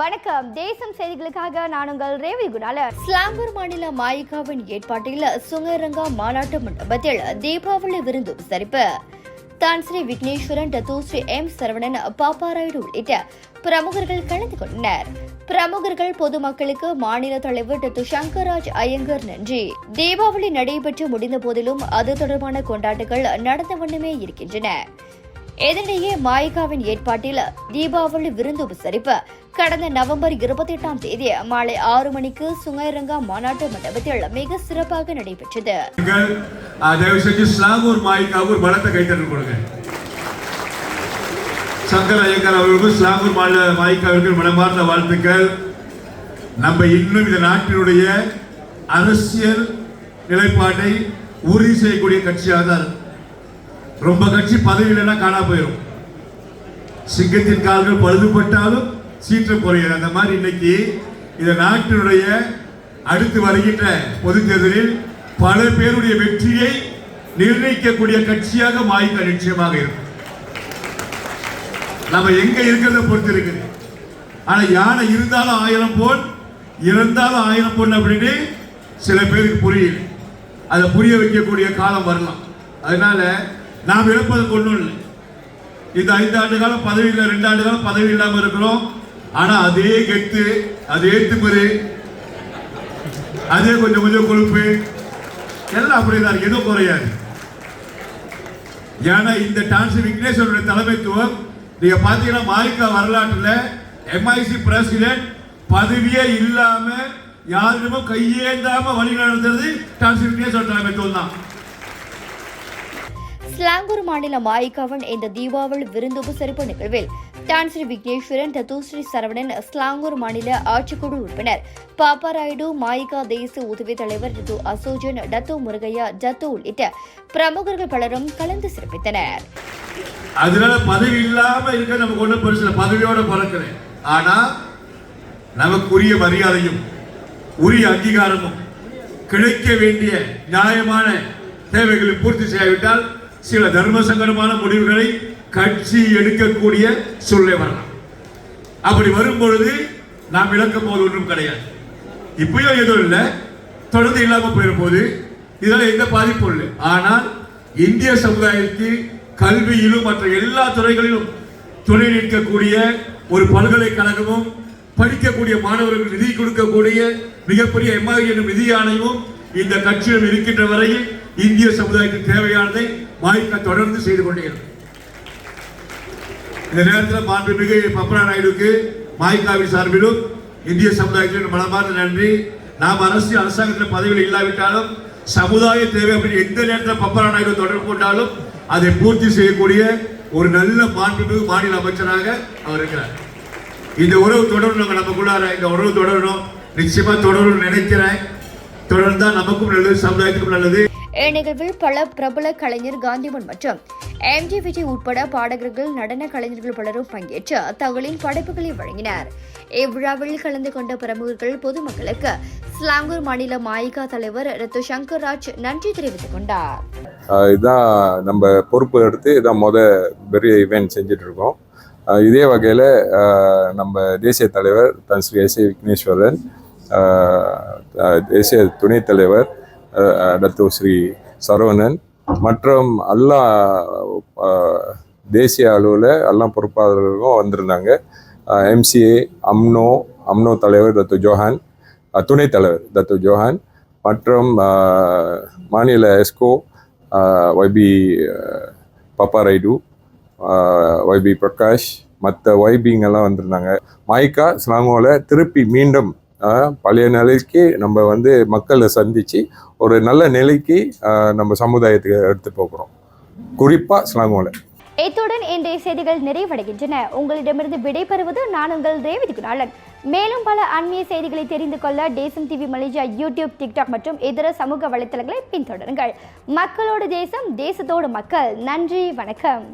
வணக்கம். தேசம் செய்திகளுக்காக நான் உங்கள் ரேவி குணாலர் ஸ்லாங்கூர் மாநில மாயிகாவின் ஏற்பாட்டில் சுங்கரங்கா மாநாட்டு மண்டபத்தில் தீபாவளி விருந்து விசாரிப்பு. தான் ஸ்ரீ விக்னேஸ்வரன் டத்து ஸ்ரீ எம் சரவணன் பாப்பாராயுடு உள்ளிட்ட பிரமுகர்கள் கலந்து கொண்டனர். பிரமுகர்கள் பொதுமக்களுக்கு மாநில தலைவர் டத்து சங்கராஜ் ஐயங்கர் நன்றி. தீபாவளி நடைபெற்று முடிந்த போதிலும் அது தொடர்பான கொண்டாட்டங்கள் நடந்த வண்ணமே இருக்கின்றன. இதனிடையே மாயிகாவின் ஏற்பாட்டில் தீபாவளி விருந்து உபசரிப்பு கடந்த நவம்பர் இருபத்தி எட்டாம் தேதி மாலை ஆறு மணிக்கு சுங்கைரங்கா மாநாட்டு மண்டபத்தில் மிக சிறப்பாக நடைபெற்றது. தயவு செஞ்சு ஸ்லாங்கூர் மாய்க்காவுக்கு ஒரு பலத்தை கைத்தட்டல் கொடுங்க. சங்கர் ஐயங்கார் அவர்களுக்கும் ஸ்லாங்கூர் மாநில மாய்க்காவிற்கு மனமார்ந்த வாழ்த்துக்கள். நம்ம இன்னும் இந்த நாட்டினுடைய அரசியல் நிலைப்பாட்டை உறுதி செய்யக்கூடிய கட்சியாக தான் ரொம்ப கட்சி பதவியிலனா காணா போயிடும் சிங்கத்தின் கால்கள் பழுதுபட்டாலும் சீற்ற குறையாது அந்த மாதிரி இன்னைக்கு இந்த நாட்டினுடைய அடுத்து வருகின்ற பொது தேர்தலில் பல பேருடைய வெற்றியை நிர்ணயிக்கக்கூடிய கட்சியாக மாய்க்க நிச்சயமாக இருக்கும். நம்ம எங்க இருக்கிறத பொறுத்து இருக்குது ஆனா யானை இருந்தாலும் ஆயிரம் போல் இறந்தாலும் ஆயிரம் போன் அப்படின்னு சில பேருக்கு புரியல. அதை புரிய வைக்கக்கூடிய காலம் வரலாம். அதனால நாம் இழப்பதற்கு ஒன்றும் இல்லை. இந்த ஐந்து ஆண்டு காலம் பதவி இல்லை ரெண்டு ஆண்டு காலம் பதவி இல்லாம இருக்கிறோம். ஆனா அதே கெத்து அதே திமிரு அதே கொஞ்சம் கொஞ்சம் கொழுப்பு எல்லாம் அப்படிதான் இருக்கு எதுவும் குறையாது. ஏன்னா இந்த டான்ஸ் விக்னேஸ்வரனுடைய தலைமைத்துவம் நீங்க பாத்தீங்கன்னா மாரிக்கா வரலாற்றுல எம்ஐசி பிரசிடென்ட் பதவியே இல்லாம யாரிடமும் கையேந்தாம வழி நடந்தது டான்ஸ் விக்னேஸ்வரன் தலைமைத்துவம் தான் ஸ்லாங்கூர் மாநில மாயிகாவின் இந்த தீபாவளி விருந்து உபசரிப்பு நிகழ்வில் தான் ஸ்ரீ விக்னேஸ்வரன் தத்து ஸ்ரீ சரவணன் ஸ்லாங்கூர் மாநில ஆட்சிக்குழு உறுப்பினர் பாப்பாராயுடு மாயிகா தேசிய உதவி தலைவர் Datuk Asojan Datuk Murugiah Datuk உள்ளிட்ட பிரமுகர்கள் பலரும் கலந்து சிறப்பித்தனர். அதனால பதவி இல்லாம இருக்க நமக்கு ஒண்ணும் பெருசு பதவியோட பிறக்கிறேன். ஆனா நமக்குரிய மரியாதையும் உரிய அங்கீகாரமும் கிடைக்க வேண்டிய நியாயமான தேவைகளை பூர்த்தி செய்யாவிட்டால் சில தர்ம சங்கடமான முடிவுகளை கட்சி எடுக்கக்கூடிய சூழ்நிலை வரலாம். அப்படி வரும் பொழுது நாம் இழக்கும் போது ஒன்றும் கிடையாது. இப்பயோ எதுவும் இல்லை. தொடர்ந்து இல்லாமல் போயிடும் போது இதனால எந்த பாதிப்பும் இல்லை. ஆனால் இந்திய சமுதாயத்தில் கல்வியிலும் மற்ற எல்லா துறைகளிலும் துணை நிற்கக்கூடிய ஒரு பல்கலைக்கழகமும் படிக்கக்கூடிய மாணவர்களுக்கு நிதி கொடுக்கக்கூடிய மிகப்பெரிய எம்ஐ என்னும் நிதி ஆணையமும் இந்த கட்சியில் இருக்கின்ற வரையில் இந்திய சமுதாயத்துக்கு தேவையானதை மாய்க்க தொடர்ந்து செய்து கொண்டே இருக்கும். இந்த நேரத்தில் மாண்புமிகு பப்பரா நாயுடுக்கு மாய்காவின் சார்பிலும் இந்திய சமுதாயத்தின் மனமார்ந்த நன்றி. நாம் அரசு அரசாங்கத்தில் பதவியில் இல்லாவிட்டாலும் சமுதாய தேவை அப்படின்னு எந்த நேரத்தில் பப்பரா நாயுடு தொடர்பு கொண்டாலும் அதை பூர்த்தி செய்யக்கூடிய ஒரு நல்ல மாண்புமிகு மாநில அமைச்சராக அவர் இருக்கிறார். இந்த உறவு தொடரணும் நமக்குள்ளார இந்த உறவு தொடரணும். நிச்சயமா தொடரும் நினைக்கிறேன். தொடர்ந்தால் நமக்கும் நல்லது சமுதாயத்துக்கும் நல்லது. இந்நிகழ்வில் பல பிரபல கலைஞர் காந்திமன் மற்றும் எம் ஜி விஜய் உட்பட பாடகர்கள் நடன கலைஞர்கள் பலரும் பங்கேற்று தங்களின் படைப்புகளை வழங்கினர். இவ்விழாவில் கலந்து கொண்ட பிரமுகர்கள் பொதுமக்களுக்கு ஸ்லாங்கூர் மாநில மாயிகா தலைவர் ரத்து சங்கர் ராஜ் நன்றி தெரிவித்துக் கொண்டார். இதுதான் நம்ம பொறுப்பு எடுத்து இதான் முத பெரிய இவெண்ட் செஞ்சுட்டு இருக்கோம் இதே வகையில் நம்ம தேசிய தலைவர் தன் ஸ்ரீ எஸ் விக்னேஸ்வரன் தேசிய துணைத் தலைவர் டத்து ஸ்ரீ சரவணன் மற்றும் எல்லா தேசிய அளவில் எல்லாம் பொறுப்பாளர்களும் வந்திருந்தாங்க. எம்சிஏ அம்னோ அம்னோ தலைவர் தத்து ஜோஹான் துணைத்தலைவர் துணைத் தலைவர் தத்து ஜோஹான் மற்றும் மாநில எஸ்கோ ஒய்பி பப்பாரைடு ஒய்பி பிரகாஷ் மற்ற ஒய்பிங்கெல்லாம் வந்திருந்தாங்க. மைக்கா ஸ்லாங்கோவில் திருப்பி மீண்டும் பழைய நிலைக்கு நம்ம வந்து மக்களை சந்தித்து ஒரு நல்ல நிலைக்கு நம்ம சமுதாயத்துக்கு எடுத்து போகிறோம். குறிப்பாக ஸ்லாங்கோவில் இத்துடன் இன்றைய செய்திகள் நிறைவடைகின்றன. உங்களிடமிருந்து விடைபெறுவது நான் உங்கள் ரேவதி குணாளன். மேலும் பல அண்மைய செய்திகளை தெரிந்து கொள்ள தேசம் டிவி மலேசியா யூடியூப் டிக்டாக் மற்றும் இதர சமூக வலைத்தளங்களை பின்தொடருங்கள். மக்களோடு தேசம் தேசத்தோடு மக்கள். நன்றி வணக்கம்.